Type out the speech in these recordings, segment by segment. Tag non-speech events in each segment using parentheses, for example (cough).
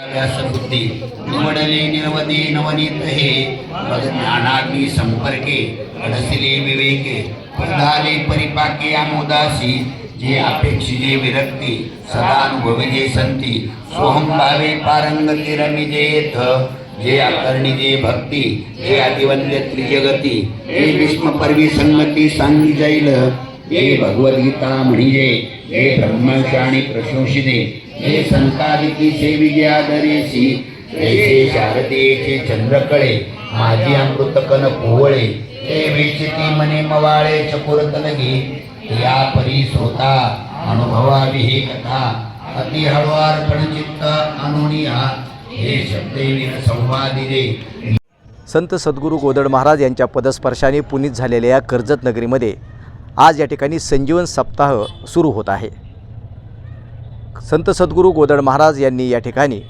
व्यासबुद्धी. निवडले निर्वदी नवनीत हे. ज्ञानाग्नी संपर्के अडसिले विवेके. प्रधाले परिपाके आमोदासी जे अपेक्षिजे विरक्ती सदानुभविजे संती. सोहम भावे पारंगती रमिजेथ जे अकर्णिजे भक्ती जे अतिवंद्य त्रिजगती. हे विष्म परवी संगती सांगी जाईल. हे भगवद्गीता म्हणजे हे ब्रह्मशाणी प्रशंसिते. हे संतादिकी सेविगे आदरेसी जैसे शारदेचे चंद्रकळे माझी अमृतकन पोवळे हे वेचिती मने मवाळे चकुरत लगे या परी श्रोता अनुभवावी ही कथा अति हळवार चित्त अनुनिया हे शब्देवीन संवादिले. संत सद्गुरू गोदड महाराज यांच्या पदस्पर्शाने पुनीत झालेल्या या कर्जत नगरीमध्ये आज या ठिकाणी संजीवन सप्ताह सुरू होत आहे. संत सद्गुरू गोदड महाराज यांनी या ठिकाणी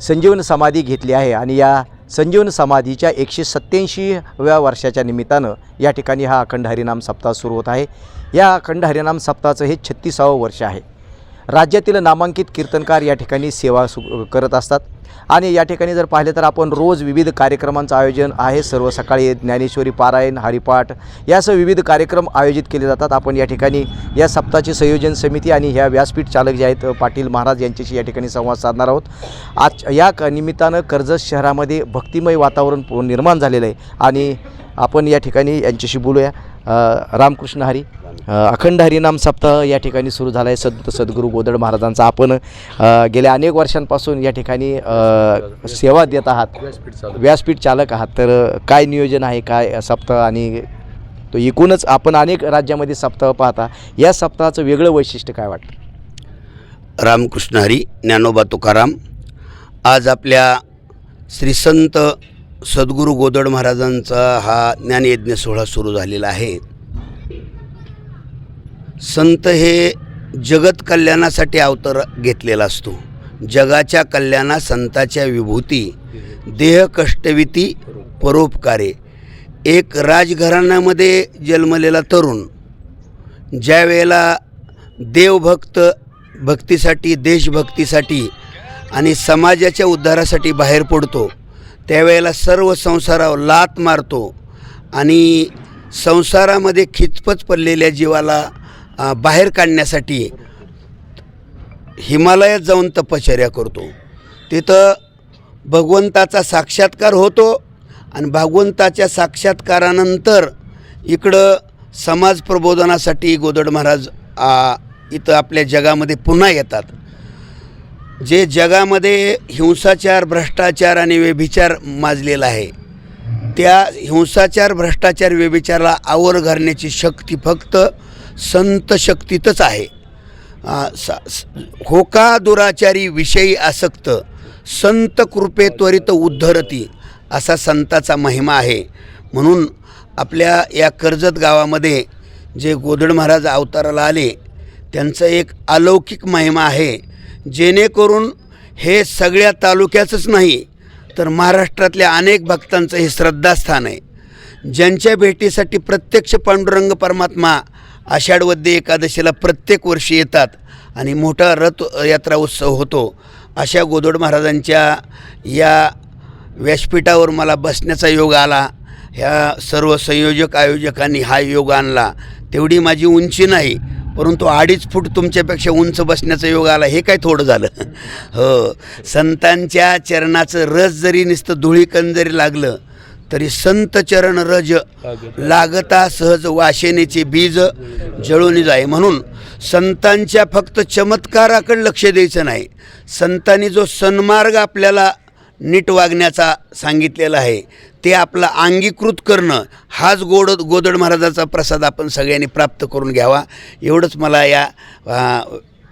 संजीवन समाधी घेतली आहे आणि या संजीवन समाधीच्या एकशे सत्याऐंशीव्या वर्षाच्या निमित्तानं या ठिकाणी हा अखंड हरिनाम सप्ताह सुरू होत आहे. या अखंड हरिनाम सप्ताहाचं हे छत्तीसावं वर्ष आहे. राज्यातील नामांकित कीर्तनकार या ठिकाणी सेवा सु करत असतात. आणि या ठिकाणी जर पाहिले तर आपण रोज विविध कार्यक्रमांचं आयोजन आहे. सर्व सकाळी ज्ञानेश्वरी पारायण हरिपाठ यासह विविध कार्यक्रम आयोजित केले जातात. आपण या ठिकाणी या सप्ताहाची संयोजन समिती आणि ह्या व्यासपीठ चालक जे आहेत पाटील महाराज यांच्याशी या ठिकाणी संवाद साधणार आहोत. आज या निमित्तानं कर्जत शहरामध्ये भक्तिमय वातावरण पु- निर्माण झालेलं आहे. आणि आपण या ठिकाणी यांच्याशी बोलूया. रामकृष्ण हरी. अखंड हरिनाम सप्ताह या ठिकाणी सुरू झाला आहे संत सद्गुरू गोदड महाराजांचा आपण गेल्या अनेक वर्षांपासून या ठिकाणी सेवा देत आहात. व्यासपीठ चालक आहात. तर काय नियोजन आहे काय सप्ताह आणि तो एकूणच आपण अनेक राज्यामध्ये सप्ताह पाहता. या सप्ताहाचं वेगळं वैशिष्ट्य काय वाटतं? रामकृष्ण हरी ज्ञानोबा तुकाराम. आज आपल्या श्री संत सद्गुरू गोदड महाराजांचा हा ज्ञानयज्ञ सोहळा सुरू झालेला आहे. संत हे जगत कल्याणासाठी अवतार घेतलेला असतो. जगाच्या कल्याणा संताच्या विभूती देह कष्टविती परोपकारे. एक राजघराण्यामध्ये जन्मलेला तरुण ज्या वेळेला देवभक्त भक्तीसाठी देशभक्तीसाठी आणि समाजाच्या उद्धारासाठी बाहेर पडतो त्यावेळेला सर्व संसारावर लात मारतो आणि संसारामध्ये खिचपच पडलेल्या जीवाला बाहेर काढण्यासाठी हिमालयात जाऊन तपश्चर्या करतो. तिथं भगवंताचा साक्षात्कार होतो आणि भगवंताच्या साक्षात्कारानंतर इकडं समाज प्रबोधनासाठी गोदड महाराज इथं आपल्या जगामध्ये पुन्हा येतात. जे जगामध्ये हिंसाचार भ्रष्टाचार आणि व्यभिचार माजलेला आहे त्या हिंसाचार भ्रष्टाचार व्यभिचाराला आवर घालण्याची शक्ती फक्त संत शक्तीतच आहे. स- होका दुराचारी विषयी आसक्त संत कृपे त्वरित उद्धरती असा संताचा महिमा आहे. म्हणून आपल्या या कर्जत गावामध्ये जे गोदड महाराज अवताराला आले त्यांचं एक अलौकिक महिमा आहे. जेणेकरून हे सगळ्या तालुक्याचंच नाही तर महाराष्ट्रातल्या अनेक भक्तांचं हे श्रद्धास्थान आहे. ज्यांच्या भेटीसाठी प्रत्यक्ष पांडुरंग परमात्मा आषाढवद्य एकादशीला प्रत्येक वर्षी येतात आणि मोठा रथ यात्रा उत्सव होतो. अशा गोदोड महाराजांच्या या व्यासपीठावर मला बसण्याचा योग आला. ह्या सर्व संयोजक आयोजकांनी हा योग आणला. तेवढी माझी उंची नाही परंतु अडीच फूट तुमच्यापेक्षा उंच बसण्याचा योग आला. हे काय थोडं झालं? हो संतांच्या चरणाचं रस जरी नुसतं धुळीकण जरी लागलं तरी संत चरण रज लागता सहज वाशेनेचे बीज जळून जाय. म्हणून संतांच्या फक्त चमत्काराकडे लक्ष द्यायचं नाही. संतांनी जो सन्मार्ग आपल्याला नीट वागण्याचा सांगितलेला आहे ते आपलं अंगीकृत करणं हाच गोड गोदड महाराजाचा प्रसाद आपण सगळ्यांनी प्राप्त करून घ्यावा. एवढंच मला या आ,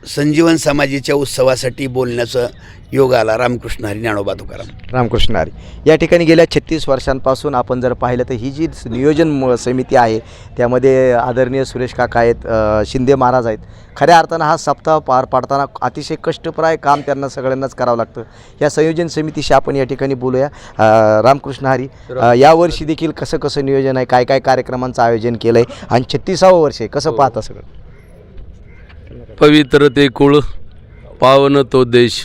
संजीवन समाजीच्या उत्सवासाठी बोलण्याचं योग आला. रामकृष्ण हरी ज्ञानोबा तुकाराम. रामकृष्ण हरी. या ठिकाणी गेल्या छत्तीस वर्षांपासून आपण जर पाहिलं तर ही जी नियोजन म- समिती आहे त्यामध्ये आदरणीय सुरेश काका आहेत शिंदे महाराज आहेत. खऱ्या अर्थानं हा सप्ताह पार पाडताना अतिशय कष्टप्राय काम त्यांना सगळ्यांनाच करावं लागतं. या संयोजन समितीशी आपण या ठिकाणी बोलूया. रामकृष्ण हरी यावर्षी देखील कसं कसं नियोजन आहे काय काय कार्यक्रमांचं आयोजन केलं आहे आणि छत्तीसावं वर्ष आहे कसं पाहता सगळं? पवित्र ते कुळ पावन तो देश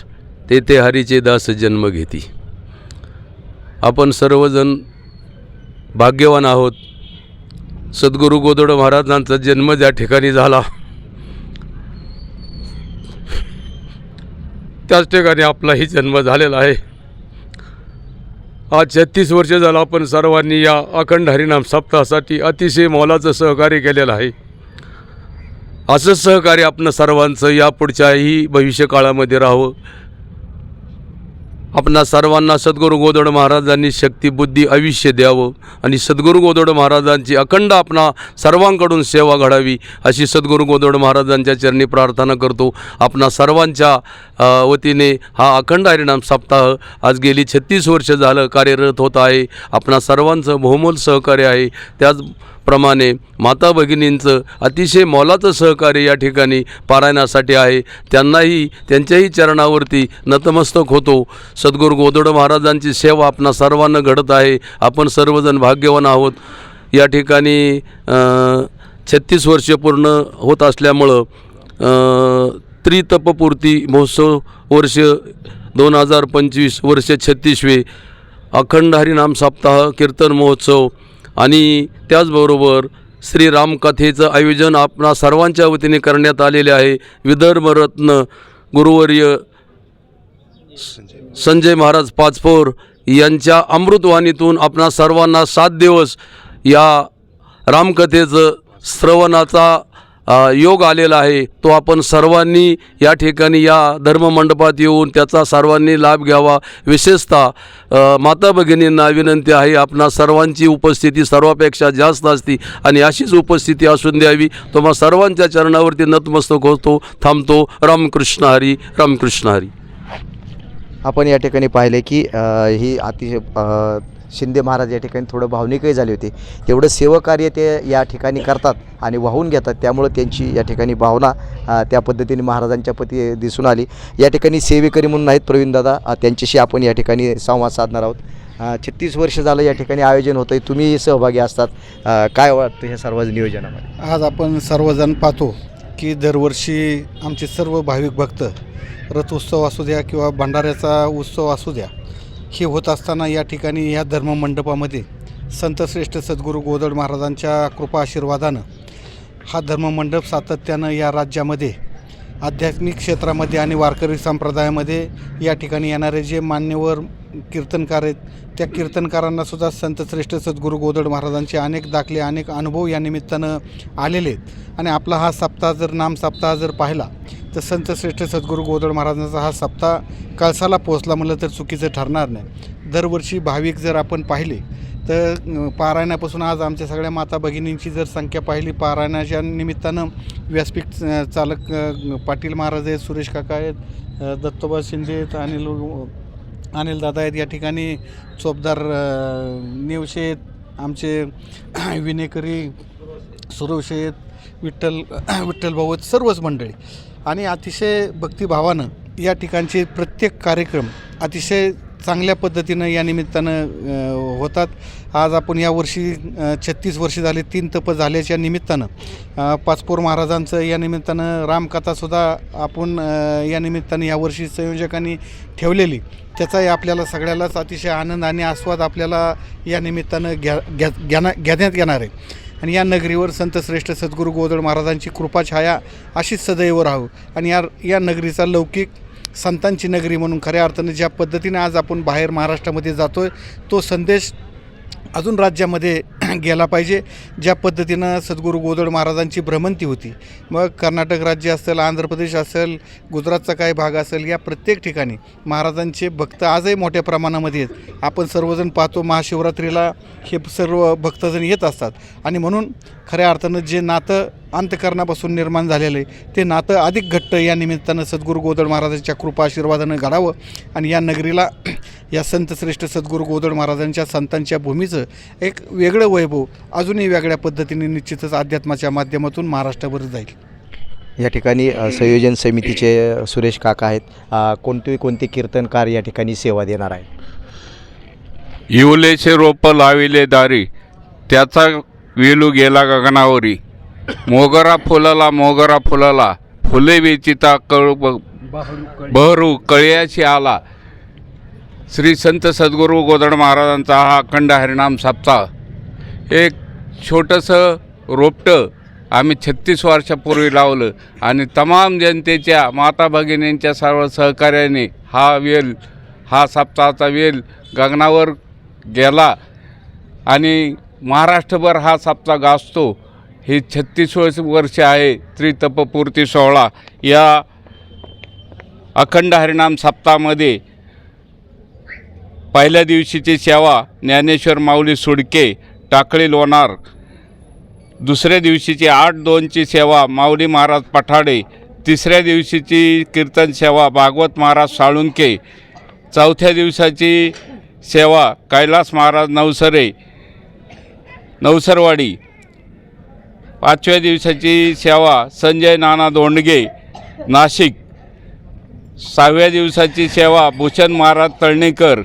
तेथे हरीचे दास जन्म घेती. आपण सर्वजण भाग्यवान आहोत. सद्गुरू गोदड महाराजांचा जन्म ज्या ठिकाणी झाला त्याच ठिकाणी आपलाही जन्म झालेला आहे. आज छत्तीस वर्ष झालं आपण सर्वांनी या अखंड हरिनाम सप्ताहासाठी अतिशय मोलाचं सहकार्य केलेलं आहे. असं सहकार्य आपण सर्वांचं यापुढच्याही भविष्यकाळामध्ये राहावं. आपणा सर्वांना सद्गुरू गोदड महाराजांनी शक्ती बुद्धी आयुष्य द्यावं आणि सद्गुरू गोदड महाराजांची अखंड आपणा सर्वांकडून सेवा घडावी अशी सद्गुरू गोदड महाराजांच्या चरणी प्रार्थना करतो. आपणा सर्वांच्या वतीने हा अखंड हरिणाम सप्ताह आज गेली छत्तीस वर्ष झालं कार्यरत होत आहे. आपणा सर्वांचं बहुमोल सहकार्य आहे. त्याच प्रमाणे माता भगिनींचं अतिशय मोलाचं सहकार्य या ठिकाणी पारायणासाठी आहे. त्यांनाही त्यांच्याही चरणावरती नतमस्तक होतो. सद्गुरू गोदड महाराजांची सेवा आपणा सर्वांना घडत आहे. आपण सर्वजण भाग्यवान आहोत. या ठिकाणी छत्तीस वर्ष पूर्ण होत असल्यामुळं त्रितपपूर्ती महोत्सव वर्ष दोन हजार पंचवीस वर्ष छत्तीसवे अखंड हरिनाम सप्ताह कीर्तन महोत्सव आणि त्याचबरोबर श्रीरामकथेचं आयोजन आपणा सर्वांच्या वतीने करण्यात आलेले आहे. विदर्भरत्न गुरुवर्य संजय महाराज पाचपोर यांच्या अमृतवाणीतून आपणा सर्वांना सात दिवस या रामकथेचं श्रवणाचा योग आलेला आहे तो आपण सर्वांनी या ठिकाणी या धर्ममंडपात येऊन त्याचा सर्वांनी लाभ घ्यावा. विशेषतः माता भगिनींना विनंती आहे आपणा सर्वांची उपस्थिती सर्वापेक्षा जास्त असती आणि अशीच उपस्थिती असून द्यावी. तुम्हा सर्वांच्या चरणावरती नतमस्तक होतो थांबतो. रामकृष्ण हरी रामकृष्ण हरी. आपण या ठिकाणी पाहिले की ही अतिशय शिंदे महाराज या ठिकाणी थोडं भावनिकही झाले होते. तेवढं सेवकार्य ते या ठिकाणी करतात आणि वाहून घेतात. त्यामुळं त्यांची या ठिकाणी भावना त्या पद्धतीने महाराजांच्या पती दिसून आली. या ठिकाणी सेवेकरी म्हणून आहेत प्रवीणदादा त्यांच्याशी आपण या ठिकाणी संवाद साधणार आहोत. छत्तीस वर्ष झालं या ठिकाणी आयोजन होतं आहे तुम्ही सहभागी असतात. काय वाटतं हे सर्व नियोजनामध्ये? आज आपण सर्वजण पाहतो. की दरवर्षी आमचे सर्व भाविक भक्त रथोत्सव असू द्या किंवा भंडाऱ्याचा उत्सव असू द्या हे होत असताना या ठिकाणी या धर्ममंडपामध्ये संतश्रेष्ठ सद्गुरू गोदड महाराजांच्या कृपा आशीर्वादानं हा धर्ममंडप सातत्यानं या राज्यामध्ये आध्यात्मिक क्षेत्रामध्ये आणि वारकरी संप्रदायामध्ये या ठिकाणी येणारे जे मान्यवर कीर्तनकार आहेत त्या कीर्तनकारांना सुद्धा संतश्रेष्ठ सद्गुरू गोदड महाराजांचे अनेक दाखले अनेक अनुभव या निमित्तानं आलेले आहेत. आणि आपला हा सप्ताह जर नाम सप्ताह जर पाहिला तर संतश्रेष्ठ सद्गुरू गोदड महाराजांचा हा सप्ताह कळसाला पोहोचला म्हणलं तर चुकीचं ठरणार नाही. दरवर्षी भाविक जर आपण पाहिले तर पारायणापासून आज आमच्या सगळ्या माता भगिनींची जर संख्या पाहिली पारायणाच्या निमित्तानं व्यासपीठ चालक पाटील महाराज आहेत सुरेश काका आहेत दत्तोबा शिंदे आहेत अनिल अनिल दादा आहेत या ठिकाणी चोपदार नेवशे आहेत आमचे (clears throat) विनेकरी सुरवशे आहेत विठ्ठल (clears throat) विठ्ठल भाऊ आहेत सर्वच मंडळी. आणि अतिशय भक्तिभावानं या ठिकाणचे प्रत्येक कार्यक्रम अतिशय चांगल्या पद्धतीनं या निमित्तानं होतात. आज आपण यावर्षी छत्तीस वर्षे झाले तीन तप झाल्याच्या निमित्तानं पाचपूर पाचपोर महाराजांचं या निमित्तानं रामकथासुद्धा आपण या निमित्तानं यावर्षी संयोजकांनी ठेवलेली. त्याचाही आपल्याला सगळ्यालाच अतिशय आनंद आणि आस्वाद आपल्याला या निमित्तानं घ्या घ्या घेणा घेण्यात येणार आहे. आणि या नगरीवर संत श्रेष्ठ सद्गुरू गोदड महाराजांची कृपाछाया अशीच सदैव राहू. आणि या या नगरीचा लौकिक संतांची नगरी म्हणून खऱ्या अर्थानं ज्या पद्धतीने आज आपण बाहेर महाराष्ट्रामध्ये जातो आहे तो संदेश अजून राज्यामध्ये (clears throat) गेला पाहिजे ज्या पद्धतीनं सद्गुरू गोदड महाराजांची भ्रमंती होती. मग कर्नाटक राज्य असेल आंध्र प्रदेश असेल गुजरातचा काही भाग असेल या प्रत्येक ठिकाणी महाराजांचे भक्त आजही मोठ्या प्रमाणामध्ये आहेत. आपण सर्वजण पाहतो महाशिवरात्रीला हे सर्व भक्तजण येत असतात. आणि म्हणून खऱ्या अर्थानं जे नातं अंतकरणापासून निर्माण झालेलं आहे. ते नातं अधिक घट्ट या निमित्तानं सद्गुरू गोदड महाराजांच्या कृपा आशीर्वादानं घडावं आणि या नगरीला (clears throat) या संतश्रेष्ठ सद्गुरू गोदड महाराजांच्या संतांच्या भूमीचं एक वेगळं वैभव अजूनही वेगळ्या पद्धतीने निश्चितच अध्यात्माच्या माध्यमातून महाराष्ट्रावर जाईल. या ठिकाणी संयोजन समितीचे सुरेश काका आहेत. कोणते कोणते कीर्तनकार या ठिकाणी सेवा देणार आहेत? इवलेचे रोप लाविले दारी. त्याचा वेलू गेला गगनावरी. मोगरा फुलला मोगरा फुलला. फुले वेचिता कळू बहरू कळ्याशी आला. श्री संत सद्गुरू गोदड महाराजांचा हा अखंड हरिनाम सप्ताह एक छोटंसं रोपटं आम्ही छत्तीस वर्षापूर्वी लावलं आणि तमाम जनतेच्या माता भगिनींच्या सर्व सहकार्याने हा वेल हा साप्ताहाचा वेल गगनावर गेला आणि महाराष्ट्रभर हा सप्ताह गाजतो. हे छत्तीस वर्ष आहे त्रितपपूर्ती सोहळा. या अखंड हरिनाम सप्ताहामध्ये पहिल्या दिवशीची सेवा ज्ञानेश्वर माऊली सुडके टाकळी लोणार. दुसऱ्या दिवशीची आठ दोनची सेवा माऊली महाराज पठाडे. तिसऱ्या दिवशीची कीर्तन सेवा भागवत महाराज साळुंके. चौथ्या दिवसाची सेवा कैलास महाराज नवसरे नवसरवाडी. पाचव्या दिवसाची सेवा संजय नाना दोंडगे नाशिक. सहाव्या दिवसाची सेवा भूषण महाराज तळणेकर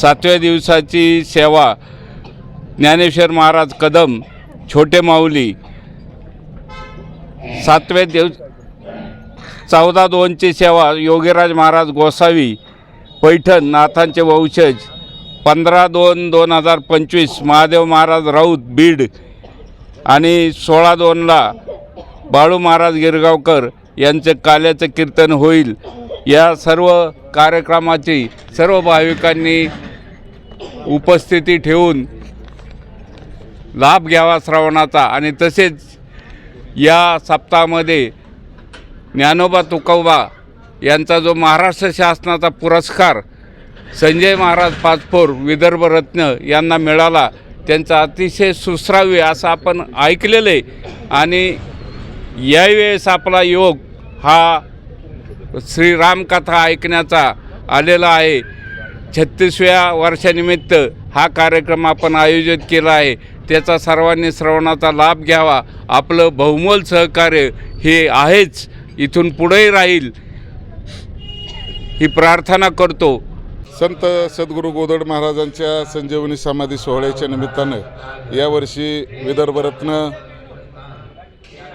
सातव्या दिवसाची सेवा ज्ञानेश्वर महाराज कदम छोटे माऊली. सातव्या दिवस चौदा दोनची सेवा योगीराज महाराज गोसावी पैठण नाथांचे वंशज. पंधरा दोन दोन हजार पंचवीस महादेव महाराज राऊत बीड. आणि सोळा दोनला बाळू महाराज गिरगावकर यांचं काल्याचं कीर्तन होईल. या सर्व कार्यक्रमाची सर्व भाविकांनी उपस्थिती ठेवून लाभ घ्यावा श्रावणाचा आणि तसेच या सप्ताहामध्ये ज्ञानोबा तुकोबा यांचा जो महाराष्ट्र शासनाचा पुरस्कार संजय महाराज पाचपोर विदर्भ रत्न यांना मिळाला त्यांचा अतिशय सुश्राव्य असं आपण ऐकलेलं आहे. आणि यावेळेस आपला योग हा श्रीरामकथा ऐकण्याचा आलेला आहे. छत्तीसव्या वर्षानिमित्त हा कार्यक्रम आपण आयोजित केला आहे. त्याचा सर्वांनी श्रवणाचा लाभ घ्यावा. आपलं बहुमोल सहकार्य हे आहेच. इथून पुढेही राहील. ही प्रार्थना करतो. संत सद्गुरू गोदड महाराजांच्या संजीवनी समाधी सोहळ्याच्या निमित्तानं यावर्षी विदर्भरत्न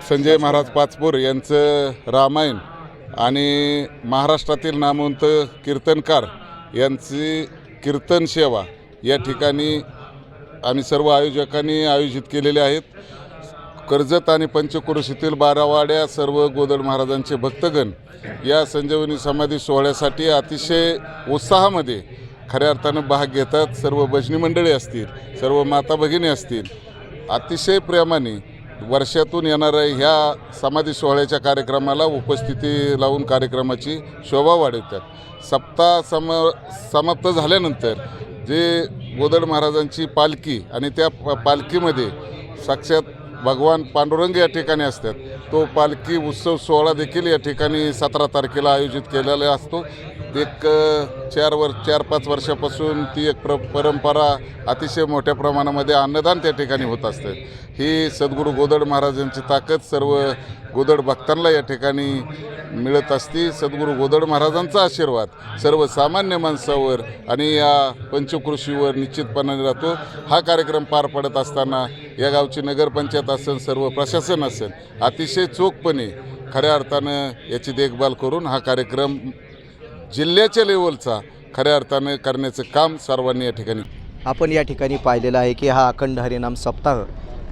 संजय महाराज पाचपूर यांचं रामायण आणि महाराष्ट्रातील नामवंत कीर्तनकार यांची कीर्तन सेवा या ठिकाणी आम्ही सर्व आयोजकांनी आयोजित केलेले आहेत. कर्जत आणि पंचक्रोशीतील बारावाड्या सर्व गोदड महाराजांचे भक्तगण या संजीवनी समाधी सोहळ्यासाठी अतिशय उत्साहामध्ये खऱ्या अर्थानं भाग घेतात. सर्व भजनी मंडळी असतील सर्व माता भगिनी असतील. अतिशय प्रेमाने वर्षातून येणाऱ्या ह्या समाधी सोहळ्याच्या कार्यक्रमाला उपस्थिती लावून कार्यक्रमाची शोभा वाढवतात. सप्ताह सम समाप्त झाल्यानंतर जे गोदड महाराजांची पालखी आणि त्या पालखीमध्ये साक्षात भगवान पांडुरंग या ठिकाणी असतात. तो पालखी उत्सव सोहळा देखील या ठिकाणी सतरा तारखेला आयोजित केलेला असतो. एक चार वर चार पाच वर्षापासून ती एक प्र परंपरा अतिशय मोठ्या प्रमाणामध्ये अन्नदान त्या ठिकाणी होत असते. ही सद्गुरू गोदड महाराजांची ताकद सर्व गोदड भक्तांना या ठिकाणी मिळत असते सद्गुरू गोदड महाराजांचा आशीर्वाद. सर्वसामान्य माणसावर आणि या पंचकृषीवर निश्चितपणाने राहतो. हा कार्यक्रम पार पडत असताना या गावची नगरपंचायत असेल सर्व प्रशासन असेल अतिशय चोखपणे खऱ्या अर्थानं याची देखभाल करून हा कार्यक्रम जिल्ह्याच्या लेवलचा खऱ्या अर्थानं करण्याचं काम सर्वांनी या ठिकाणी आपण या ठिकाणी पाहिलेलं आहे की हा अखंड हरिनाम सप्ताह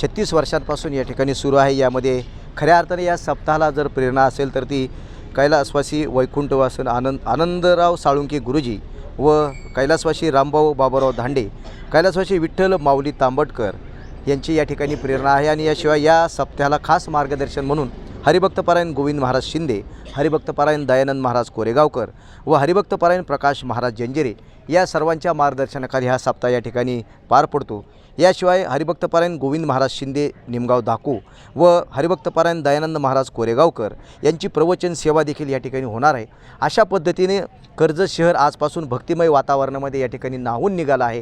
छत्तीस वर्षांपासून या ठिकाणी सुरू आहे. यामध्ये खऱ्या अर्थाने या सप्ताहाला जर प्रेरणा असेल तर ती कैलासवासी वैकुंठवासन आनंद आनंदराव साळुंके गुरुजी व कैलासवासी रामभाऊ बाबाराव धांडे कैलासवासी विठ्ठल माऊली तांबटकर यांची या ठिकाणी प्रेरणा आहे. आणि याशिवाय या सप्त्याला खास मार्गदर्शन म्हणून हरिभक्तपरायण गोविंद महाराज शिंदे हरिभक्तपरायण दयानंद महाराज कोरेगावकर व हरिभक्तपरायण प्रकाश महाराज जंजिरे या सर्वांच्या मार्गदर्शनाखाली हा सप्ताह या ठिकाणी पार पडतो. याशिवाय हरिभक्तपारायण गोविंद महाराज शिंदे निमगाव दाकू व हरिभक्तपरायण दयानंद महाराज कोरेगावकर यांची प्रवचन सेवा देखील या ठिकाणी होणार आहे. अशा पद्धतीने कर्जत शहर आजपासून भक्तिमय वातावरणामध्ये या ठिकाणी नाहून निघालं आहे.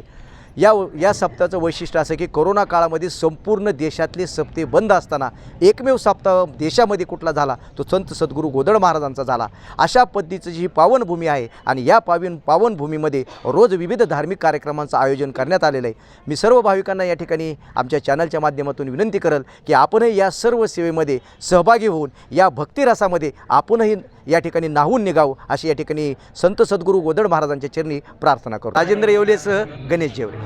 या या सप्ताहाचं वैशिष्ट्य असं की कोरोना काळामध्ये संपूर्ण देशातले सप्ते बंद असताना एकमेव सप्ताह देशामध्ये कुठला झाला? तो संत सद्गुरू गोदड महाराजांचा झाला. अशा पद्धतीची जी पावनभूमी आहे आणि या पावन पावनभूमीमध्ये रोज विविध धार्मिक कार्यक्रमांचं आयोजन करण्यात आलेलं आहे. मी सर्व भाविकांना या ठिकाणी आमच्या चॅनलच्या माध्यमातून विनंती करेल की आपणही या सर्व सेवेमध्ये सहभागी होऊन या भक्तिरसामध्ये आपणही या ठिकाणी नाहून निघावं अशी या ठिकाणी संत सद्गुरू गोदड महाराजांच्या चरणी प्रार्थना करू. राजेंद्र येवलेसह गणेश जेवले.